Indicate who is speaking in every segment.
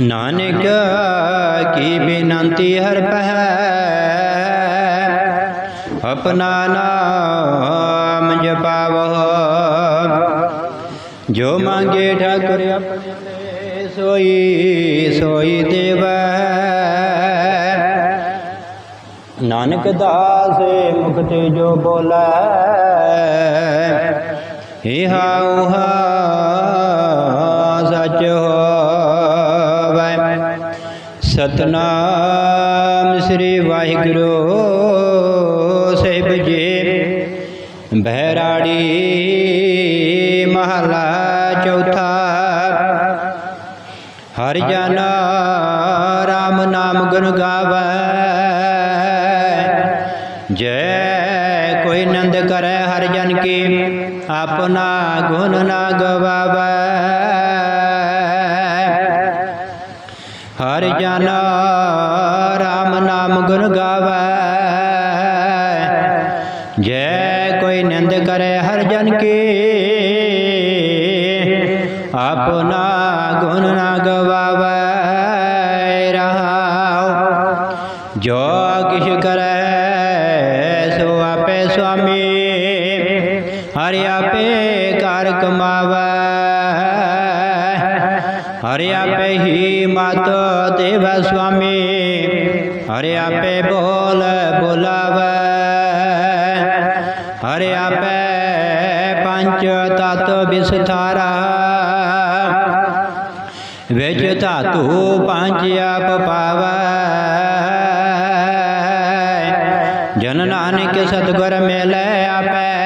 Speaker 1: ਨਾਨਕ ਕੀ ਬੇਨੰਤੀ ਹਰ ਪਹਿ ਆਪਣਾ ਨਾਮ ਜਪਾਵੋ। ਜੋ ਮੰਗੇ ਠਾਕੁਰ ਆਪਣੇ, ਸੋਈ ਸੋਈ ਦੇਵੈ। ਨਾਨਕ ਦਾਸੇ ਮੁਖ ਤੇ ਜੋ ਬੋਲੇ ਏਹਾ ਉਹਾ ਸਚ ਹੋਵੈ। ਸਤਨਾਮ ਸ੍ਰੀ ਵਾਹਿਗੁਰੂ ਸਾਹਿਬ ਜੀ। ਬਹਿਰਾੜੀ ਮਹਲਾ ਚੌਥਾ। ਹਰ ਜਨ ਰਾਮ ਨਾਮ ਗੁਣ ਗਾਵੇ। ਕੋਈ ਨੰਦ ਕਰੈ ਹਰ ਜਨ ਕੀ, ਆਪਣਾ ਗੁਣ ਨਾ ਗਵਾਵੇ। ਹਰ ਜਨ ਰਾਮ ਨਾਮ ਗੁਣ ਗਾਵੇ। ਜੈ ਕੋਈ ਨੰਦ ਕਰੈ ਹਰ ਜਨ ਕੀ, ਆਪਣਾ ਗੁਣ ਨਾ ਗਵਾਵੇ। ਰਹਾਉ, ਜੋ ਕਿਛ ਕਰੈ ਸੋ ਆਪੇ ਸੁਆਮੀ। ਹਰਿ ਆਪੇ ਕਾਰ ਕਮਾਵੇ। ਹਰਿ ਆਪੇ ਹੀ ਮਤ ਦੇਵ ਸੁਆਮੀ। ਹਰਿ ਆਪੇ ਬੋਲ ਬੁਲਾਵੇ। ਹਰਿ ਆਪੇ ਪੰਜ ਤਤ ਵਿਸਥਾਰਾ। ਵਿੱਚ ਧਾਤੂ ਪੰਜ ਆਪ ਪਾਵੈ। ਜਨ ਨਾਨਕ ਸਤਿਗੁਰ ਮਿਲੈ ਆਪੈ।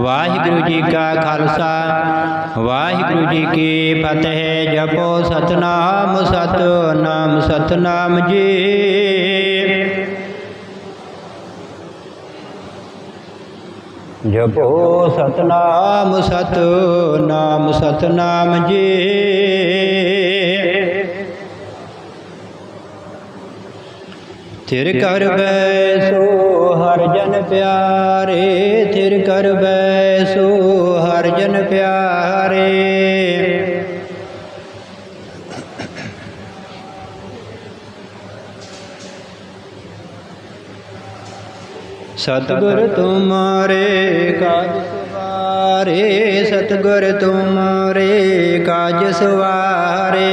Speaker 1: ਵਾਹਿਗੁਰੂ ਜੀ ਕਾ ਖਾਲਸਾ। ਵਾਹਿਗੁਰੂ ਜੀ ਕੀ ਫਤਿਹ। ਜਪੋ ਸਤਨਾਮ ਸਤਨਾਮ ਸਤਨਾਮ ਜੀ। ਜਪੋ ਸਤਨਾਮ ਸਤਨਾਮ ਸਤਨਾਮ ਜੀ। ਥਿਰ ਕਰ ਬੈਸੋ ਹਰ ਜਨ ਪਿਆਰੇ ਥਿਰ ਕਰ ਬੈਸੋ ਹਰ ਜਨ ਪਿਆਰੇ। ਸਤਿਗੁਰ ਤੁਮਾਰੇ ਕਾਜ ਸਵਾਰੇ ਸਤਿਗੁਰ ਤੁਮਾਰੇ ਕਾਜ ਸਵਾਰੇ।